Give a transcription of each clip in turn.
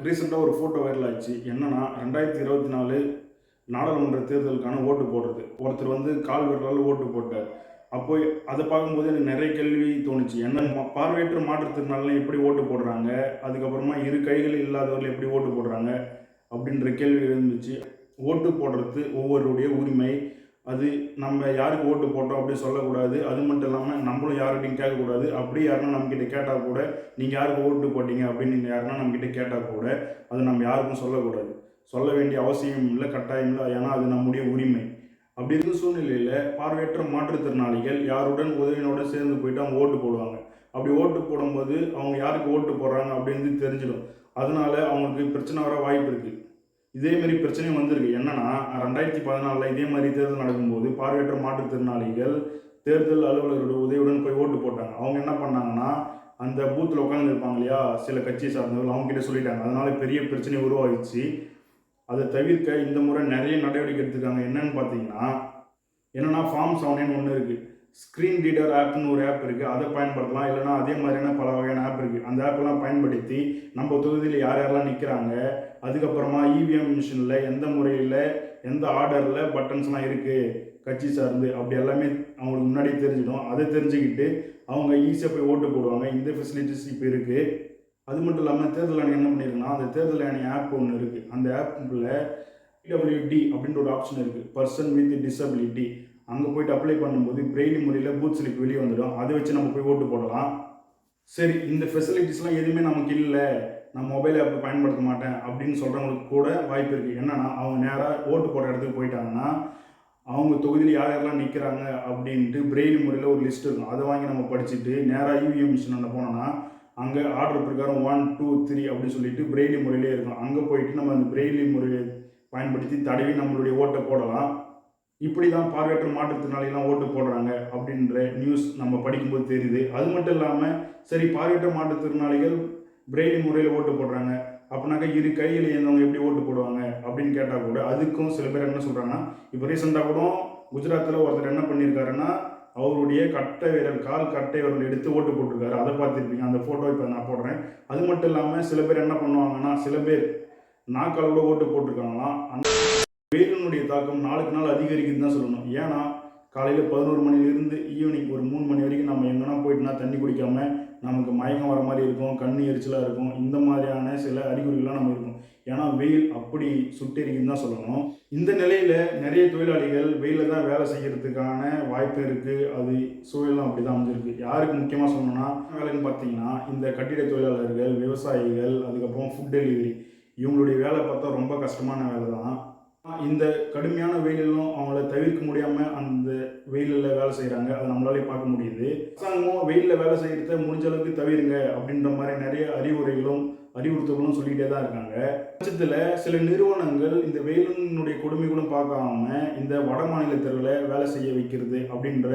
ரீசெண்டாக ஒரு photo viral ஆச்சு என்னன்னா ரெண்டாயிரத்தி இருபத்தி நாலு நாடாளுமன்ற தேர்தலுக்கான ஓட்டு போடுறது. ஒருத்தர் வந்து கால் விரலால் ஓட்டு போட்டார். அப்போ அதை பார்க்கும்போது எனக்கு நிறைய கேள்வி தோணுச்சு. என்ன ம- பார்வையற்ற மாற்றுத்திறனால எப்படி ஓட்டு போடுறாங்க? அதுக்கப்புறமா இரு கைகள் இல்லாதவர்கள் எப்படி ஓட்டு போடுறாங்க? அப்படின்ற கேள்வி இருந்துச்சு ஓட்டு போடுறது ஒவ்வொருடைய உரிமை. அது நம்ம யாருக்கு ஓட்டு போட்டோம் அப்படி சொல்லக்கூடாது. அது மட்டும் இல்லாமல் நம்மளும் யார்கிட்டையும் கேட்கக்கூடாது. அப்படி யாருன்னா நம்மக்கிட்ட கேட்டால் கூட நீங்கள் யாருக்கு ஓட்டு போட்டீங்க அப்படின்னு யாருன்னா நம்மக்கிட்ட கேட்டால் கூட அது நம்ம யாருக்கும் சொல்லக்கூடாது. சொல்ல வேண்டிய அவசியம் இல்லை கட்டாயம் இல்லை. ஏன்னா அது நம்முடைய உரிமை. அப்படி இருந்த சூழ்நிலையில் பார்வையற்ற மாற்றுத்திறனாளிகள் யாருடன் உதவியினோட சேர்ந்து போயிட்டு அவங்க ஓட்டு போடுவாங்க. அப்படி ஓட்டு போடும்போது அவங்க யாருக்கு ஓட்டு போடுறாங்க அப்படின்னு தெரிஞ்சிடும். அதனால அவங்களுக்கு பிரச்சனை வர வாய்ப்பு இருக்குது இதே மாதிரி பிரச்சனையும் வந்திருக்கு. என்னன்னா ரெண்டாயிரத்தி பதினாலில் இதே மாதிரி தேர்தல் நடக்கும்போது பார்வையற்ற மாற்றுத்திறனாளிகள் தேர்தல் அலுவலர்களோட உதவியுடன் போய் ஓட்டு போட்டாங்க. அவங்க என்ன பண்ணாங்கன்னா அந்த பூத்தில் உட்காந்துருப்பாங்க இல்லையா சில கட்சியை சார்ந்தவர்கள் அவங்க கிட்ட சொல்லிட்டாங்க. அதனால பெரிய பிரச்சனை உருவாகிடுச்சு. அதை தவிர்க்க இந்த முறை நிறைய நடவடிக்கை எடுத்துருக்காங்க. என்னன்னு பார்த்தீங்கன்னா என்னன்னா ஃபார்ம் செவனேன்னு ஒன்று இருக்குது ஸ்க்ரீன் ரீடர் ஆப்னு ஒரு ஆப் இருக்குது அதை பயன்படுத்தலாம். இல்லைன்னா அதே மாதிரியான பல வகையான ஆப் இருக்குது அந்த ஆப்பெல்லாம் பயன்படுத்தி நம்ம தொகுதியில் யார் யாரெல்லாம் நிற்கிறாங்க அதுக்கப்புறமா இவிஎம் மிஷினில் எந்த முறையில் எந்த ஆர்டரில் பட்டன்ஸ்லாம் இருக்குது கட்சி சார்ந்து அப்படி எல்லாமே அவங்களுக்கு முன்னாடி தெரிஞ்சிடும். அதை தெரிஞ்சுக்கிட்டு அவங்க ஈஸியாக போய் ஓட்டு போடுவாங்க. இந்த ஃபெசிலிட்டிஸ் இப்போ இருக்குது அது மட்டும் இல்லாமல் தேர்தல் ஆணையம் என்ன பண்ணியிருக்குன்னா அந்த தேர்தல் ஆணையம் ஆப் ஒன்று இருக்குது அந்த ஆப்பில் பிடபிள்யூடி அப்படின்ற ஒரு ஆப்ஷன் இருக்குது பர்சன் வித் டிசபிலிட்டி அங்கே போயிட்டு அப்ளை பண்ணும்போது பிரெய்லி முறையில் பூத் ஸ்லிப் வெளியே வந்துடும். அதை வச்சு நம்ம போய் ஓட்டு போடலாம். சரி இந்த ஃபெசிலிட்டிஸ்லாம் எதுவுமே நமக்கு இல்லை. நான் மொபைல் ஆப் பயன்படுத்த மாட்டேன் அப்படின்னு சொல்கிறவங்களுக்கு கூட வாய்ப்பு இருக்குது என்னென்னா அவங்க நேராக ஓட்டு போடுற இடத்துக்கு போயிட்டாங்கன்னா அவங்க தொகுதியில் யார் யாரெல்லாம் நிற்கிறாங்க அப்படின்ட்டு பிரெய்லி முறையில் ஒரு லிஸ்ட் இருக்கும். அதை வாங்கி நம்ம படிச்சுட்டு நேராக இவிஎம் ஒன்று போனோம்னா அங்கே ஆர்டர் பிரகாரம் ஒன் டூ த்ரீ அப்படின்னு சொல்லிட்டு பிரெய்லி முறையிலே இருக்கும். அங்கே போயிட்டு நம்ம அந்த பிரெய்லி முறையை பயன்படுத்தி தடவி நம்மளுடைய ஓட்டை போடலாம். இப்படி தான் பார்வையற்ற மாற்றுத்திறனாளிகள்லாம் ஓட்டு போடுறாங்க அப்படின்ற நியூஸ் நம்ம படிக்கும்போது தெரியுது. அது மட்டும் இல்லாமல் சரி பார்வையற்ற மாற்றுத்திறனாளிகள் பிரெய்லி முறையில் ஓட்டு போடுறாங்க. அப்படின்னாக்கா இரு கையில் இருந்தவங்க எப்படி ஓட்டு போடுவாங்க அப்படின்னு கேட்டால் கூட அதுக்கும் சில பேர் என்ன சொல்கிறாங்கன்னா இப்போ ரீசெண்டாக கூட குஜராத்தில் ஒருத்தர் என்ன பண்ணியிருக்காருன்னா அவருடைய கட்டை விரல் கால் கட்டை விரல் எடுத்து ஓட்டு போட்டிருக்காரு. அதை பார்த்துருப்பீங்க. அந்த ஃபோட்டோ இப்போ நான் போடுறேன். அது மட்டும் இல்லாமல் சில பேர் என்ன பண்ணுவாங்கன்னா சில பேர் நாக்களவில் ஓட்டு போட்டிருக்காங்களாம். அந்த வெயிலினுடைய தாக்கம் நாளுக்கு நாள் அதிகரிக்குதுன்னு தான் சொல்லணும். ஏன்னா காலையில் பதினோரு மணிலேருந்து ஈவினிங் ஒரு மூணு மணி வரைக்கும் நம்ம எங்கன்னா போயிட்டுனா தண்ணி குடிக்காம நமக்கு மயக்கம் வர மாதிரி இருக்கும் கண் எரிச்சலாக இருக்கும் இந்த மாதிரியான சில அறிகுறிகள்லாம் நம்ம இருக்கும். ஏன்னா வெயில் அப்படி சுட்டெரிக்குன்னு தான் சொல்லணும். இந்த நிலையில் நிறைய தொழிலாளிகள் வெயிலில் தான் வேலை செய்கிறதுக்கான வாய்ப்பு இருக்குது அது சூழலும் அப்படி தான் அமைஞ்சிருக்கு. யாருக்கு முக்கியமாக சொல்லணும்னா வேலைன்னு பார்த்தீங்கன்னா இந்த கட்டிட தொழிலாளர்கள் விவசாயிகள் அதுக்கப்புறம் ஃபுட் டெலிவரி இவங்களுடைய வேலை பார்த்தா ரொம்ப கஷ்டமான வேலை தான் இந்த கடுமையான வெயிலும் அவங்கள தவிர்க்க முடியாமல் அந்த வெயிலில் வேலை செய்கிறாங்க அதை நம்மளாலே பார்க்க முடியுது. அரசாங்கமும் வெயிலில் வேலை செய்கிறத முடிஞ்ச அளவுக்கு தவிருங்க அப்படின்ற மாதிரி நிறைய அறிவுரைகளும் அறிவுறுத்தல்களும் சொல்லிகிட்டே தான் இருக்காங்க. பட்சத்தில் சில நிறுவனங்கள் இந்த வெயிலினுடைய கொடுமைகளும் பார்க்காம இந்த வட மாநிலத்தில் வேலை செய்ய வைக்கிறது அப்படின்ற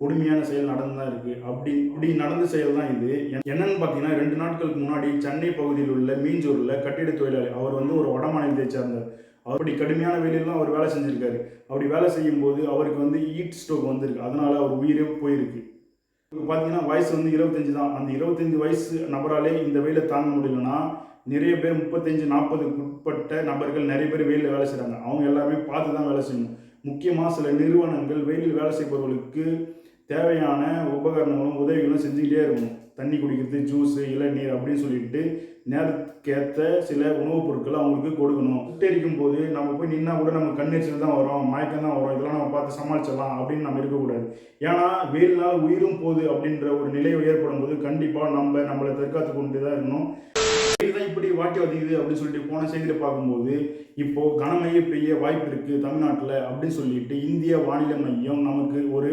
கொடுமையான செயல் நடந்து தான் இருக்குது அப்படி இப்படி நடந்த செயல் தான் இது என்னன்னு பார்த்தீங்கன்னா ரெண்டு நாட்களுக்கு முன்னாடி சென்னை பகுதியில் உள்ள மீஞ்சூரில் கட்டிட தொழிலாளி அவர் வந்து ஒரு வட மாநிலத்தை சேர்ந்தவர். அப்படி கடுமையான வேலையெல்லாம் அவர் வேலை செஞ்சுருக்காரு. அப்படி வேலை செய்யும்போது அவருக்கு வந்து ஈட் ஸ்ட்ரோக் வந்திருக்கு. அதனால் அவர் உயிரே போயிருக்கு. பார்த்தீங்கன்னா வயசு வந்து இருபத்தஞ்சி தான். அந்த இருபத்தஞ்சு வயசு நபராலே இந்த வெயிலை தாங்க முடியலன்னா நிறைய பேர் முப்பத்தஞ்சு நாற்பதுக்கு உட்பட்ட நபர்கள் நிறைய பேர் வெயிலில் வேலை செய்கிறாங்க அவங்க எல்லாருமே பார்த்து தான் வேலை செய்யணும். முக்கியமாக சில நிறுவனங்கள் வெயிலில் வேலை செய்பவர்களுக்கு தேவையான உபகரணங்களும் உதவிகளும் செஞ்சுக்கிட்டே இருக்கணும். தண்ணி குடிக்கிறது ஜூஸு இளநீர் அப்படின்னு சொல்லிட்டு நேரத்துக்கேற்ற சில உணவுப் பொருட்களை அவங்களுக்கு கொடுக்கணும். சுட்டரிக்கும் போது நம்ம போய் நின்னா கூட நம்ம கண்ணெரிச்சல் தான் வரும் மயக்கம் தான் வரும். இதெல்லாம் நம்ம பார்த்து சமாளிச்சிடலாம் அப்படின்னு நம்ம இருக்கக்கூடாது. ஏன்னா வெயில்னால் உயிரும் போகுது அப்படின்ற ஒரு நிலை ஏற்படும் போது கண்டிப்பாக நம்ம நம்மளை தற்காத்து கொண்டு தான் இருக்கணும். தான் இப்படி வாட்டி வதிக்குது அப்படின்னு சொல்லிட்டு போன செய்தியில் பார்க்கும்போது இப்போ கனமழை பெய்ய வாய்ப்பு இருக்கு தமிழ்நாட்டில் அப்படின்னு சொல்லிட்டு இந்திய வானிலை மையம் நமக்கு ஒரு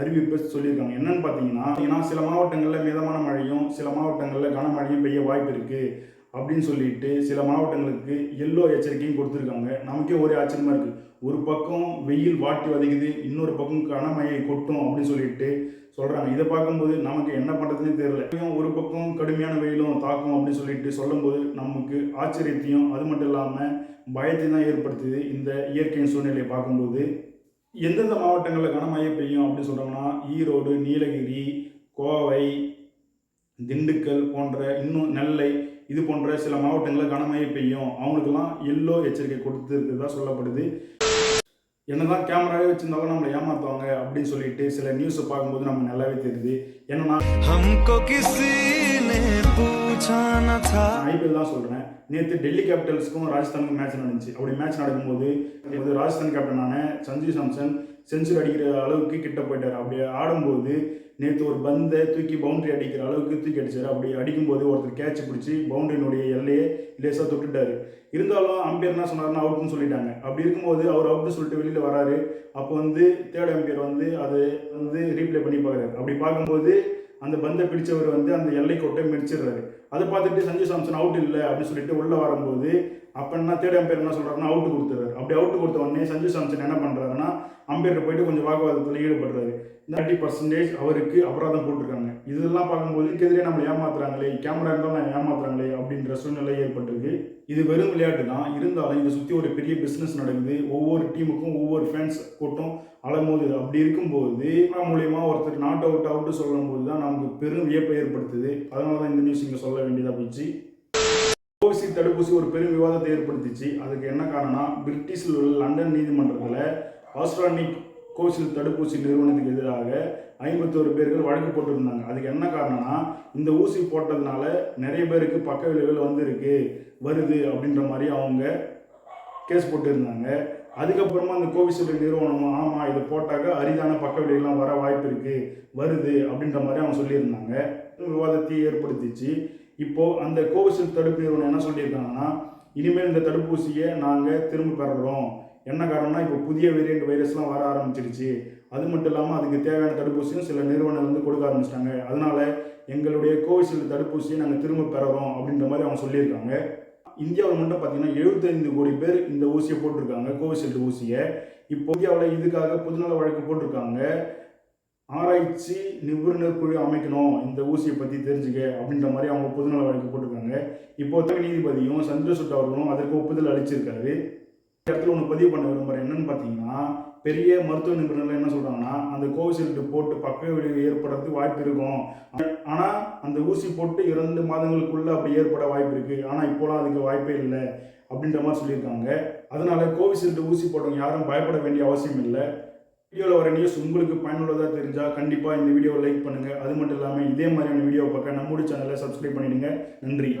அறிவிப்பை சொல்லியிருக்காங்க. என்னன்னு பார்த்தீங்கன்னா ஏன்னா சில மாவட்டங்களில் மிதமான மழையும் சில மாவட்டங்களில் கனமழையும் பெய்ய வாய்ப்பு இருக்கு அப்படின்னு சொல்லிட்டு சில மாவட்டங்களுக்கு எல்லோ எச்சரிக்கையும் கொடுத்துருக்காங்க. நமக்கே ஒரே ஆச்சரியமா இருக்கு. ஒரு பக்கம் வெயில் வாட்டி வதைக்குது இன்னொரு பக்கம் கனமழையை கொட்டும் அப்படின்னு சொல்லிட்டு சொல்கிறாங்க இதை பார்க்கும்போது நமக்கு என்ன பண்றதுன்னு தெரியல. ஒரு பக்கம் கடுமையான வெயிலும் தாக்கும் அப்படின்னு சொல்லிட்டு சொல்லும்போது நமக்கு ஆச்சரியத்தையும் அது மட்டும் இல்லாமல் பயத்தையும் தான் ஏற்படுத்துது இந்த இயற்கையின் சூழ்நிலையை பார்க்கும்போது. எந்தெந்த மாவட்டங்களில் கனமழை அப்படின்னு சொல்கிறோம்னா ஈரோடு நீலகிரி கோவை திண்டுக்கல் போன்ற இன்னும் நெல்லை இது போன்ற சில மாவட்டங்களில் கனமழை பெய்யும். அவங்களுக்கெல்லாம் எல்லோ எச்சரிக்கை கொடுத்துருக்கிறதா சொல்லப்படுது. என்னதான் கேமராவே வச்சிருந்தாலும் நம்மளை ஏமாத்துவாங்க அப்படின்னு சொல்லிட்டு சில நியூஸ் பார்க்கும்போது நம்ம நல்லாவே தெரியுது. என்னன்னா ஐபிஎல் தான் சொல்றேன். நேற்று டெல்லி கேபிட்டல்ஸ்க்கும் ராஜஸ்தானுக்கும் மேட்ச் நடந்துச்சு. அப்படி மேட்ச் நடக்கும்போது ராஜஸ்தான் கேப்டனான சஞ்சு சாம்சன் செஞ்சுரி அடிக்கிற அளவுக்கு கிட்ட போயிட்டார். அப்படி ஆடும்போது நேற்று ஒரு பந்தை தூக்கி பவுண்டரி அடிக்கிற அளவுக்கு தூக்கி அடிச்சார். அப்படி அடிக்கும்போது ஒருத்தர் கேட்ச் பிடிச்சி பவுண்டரியினுடைய எல்லையே லேசாக தொட்டுட்டாரு. இருந்தாலும் அம்பையர் என்ன சொன்னார்னா அவுட்னு சொல்லிட்டாங்க. அப்படி இருக்கும்போது அவர் அவுட்னு சொல்லிட்டு வெளியில் வராரு. அப்போ வந்து தேர்ட் அம்பையர் வந்து அதை வந்து ரீப்ளே பண்ணி பார்க்குறாரு. அப்படி பார்க்கும்போது அந்த பந்தை பிடிச்சவர் வந்து அந்த எல்லை கோட்டை மிடிச்சிடுறாரு அதை பார்த்துட்டு சஞ்சு சாம்சன் அவுட் இல்லை அப்படின்னு சொல்லிட்டு உள்ளே வரும்போது அப்போ என்ன தேர்ட் அம்பையர் என்ன சொல்கிறாருன்னா அவுட் கொடுத்துறாரு. அப்படி அவுட் கொடுத்த உடனே சஞ்சு சாம்சன் என்ன பண்ணுறாருன்னா அம்பையர் போயிட்டு கொஞ்சம் வாக்குவாதத்தில் ஈடுபடுறாரு. தேர்ட்டி பர்சன்டேஜ் அவருக்கு அபராதம் போட்டிருக்காங்க. இதெல்லாம் பார்க்கும்போது எதிரே நம்மளை ஏமாத்துறாங்களே கேமரா இருந்தாலும் ஏமாத்துறாங்களே அப்படின்ற சூழ்நிலை ஏற்பட்டிருக்கு. இது வெறும் விளையாட்டு தான். இருந்தாலும் இதை சுற்றி ஒரு பெரிய பிஸ்னஸ் நடக்குது. ஒவ்வொரு டீமுக்கும் ஒவ்வொரு ஃபேன்ஸ் கூட்டம் அலமோது அப்படி இருக்கும்போது கேமரா மூலியமா ஒருத்தர் நாட் அவுட் அவுட் சொல்லும்போது தான் நமக்கு பெரும் வியப்பை ஏற்படுத்துது. அதனால தான் இந்த நியூஸ் இங்கே சொல்ல வேண்டியதாக போச்சு கோவிஷீல்டு தடுப்பூசி ஒரு பெரும் விவாதத்தை ஏற்படுத்திச்சு. அதுக்கு என்ன காரணம்னா பிரிட்டிஷில் உள்ள லண்டன் நீதிமன்றத்தில் ஆஸ்ட்ரானிக் கோவிஷீல்டு தடுப்பூசி நிறுவனத்துக்கு எதிராக ஐம்பத்தோரு பேர்கள் வழக்கு போட்டிருந்தாங்க. அதுக்கு என்ன காரணம்னா இந்த ஊசி போட்டதுனால நிறைய பேருக்கு பக்க விளைவுகள் வந்திருக்கு வருது அப்படின்ற மாதிரி அவங்க கேஸ் போட்டிருந்தாங்க. அதுக்கப்புறமா அந்த கோவிஷீல்டு நிறுவனம் ஆமாம் இதை போட்டாக்க அரிதான பக்க விளைவுகள்லாம் வர வாய்ப்பு இருக்குது வருது அப்படின்ற மாதிரி அவங்க சொல்லியிருந்தாங்க. விவாதத்தை ஏற்படுத்திச்சு. இப்போ அந்த கோவிஷீல்டு தடுப்பு நிறுவனம் என்ன சொல்லியிருக்காங்கன்னா இனிமேல் இந்த தடுப்பூசியை நாங்கள் திரும்ப பெறுறோம். என்ன காரணம்னா இப்போ புதிய வேரியண்ட் வைரஸ்லாம் வர ஆரம்பிச்சிருச்சு அது மட்டும் இல்லாமல் அதுக்கு தேவையான தடுப்பூசியும் சில நிறுவனங்கள் வந்து கொடுக்க ஆரம்பிச்சிட்டாங்க. அதனால எங்களுடைய கோவிஷீல்டு தடுப்பூசியை நாங்கள் திரும்ப பெறறோம் அப்படின்ற மாதிரி அவங்க சொல்லியிருக்காங்க. இந்தியாவில் மட்டும் பார்த்தீங்கன்னா எழுபத்தைந்து கோடி பேர் இந்த ஊசியை போட்டிருக்காங்க கோவிஷீல்டு ஊசியை. இப்போ இந்தியாவில் இதுக்காக பொதுநல வழக்கு போட்டிருக்காங்க. ஆராய்ச்சி நிபுணர் குழு அமைக்கணும் இந்த ஊசியை பற்றி தெரிஞ்சுக்க அப்படின்ற மாதிரி அவங்க பொதுநல வழக்கு போட்டிருக்காங்க. இப்போ நீதிபதியும் சந்திரசூட் அவர்களும் அதற்கு ஒப்புதல் அளிச்சிருக்காரு. இடத்துல ஒன்று பதிவு பண்ண விரும்புகிறேன் என்னன்னு பார்த்தீங்கன்னா பெரிய மருத்துவ நிபுணர்கள் என்ன சொல்கிறாங்கன்னா அந்த கோவிஷீல்டு போட்டு பக்க விளைவு ஏற்படுறதுக்கு வாய்ப்பு இருக்கும். ஆனால் அந்த ஊசி போட்டு இரண்டு மாதங்களுக்குள்ள அப்படி ஏற்பட வாய்ப்பு இருக்குது ஆனால் இப்போலாம் அதுக்கு வாய்ப்பே இல்லை அப்படின்ற மாதிரி சொல்லியிருக்காங்க. அதனால கோவிஷீல்டு ஊசி போட்டவங்க யாரும் பயப்பட வேண்டிய அவசியம் இல்லை. வீடியோவில் வர நியூஸ் உங்களுக்கு பயனுள்ளதாக தெரிஞ்சால் கண்டிப்பாக இந்த வீடியோவை லைக் பண்ணுங்கள் அது மட்டும் இல்லாமல் இதே மாதிரியான வீடியோ பார்க்க நம்முடைய சேனலை சப்ஸ்கிரைப் பண்ணிவிடுங்க நன்றி.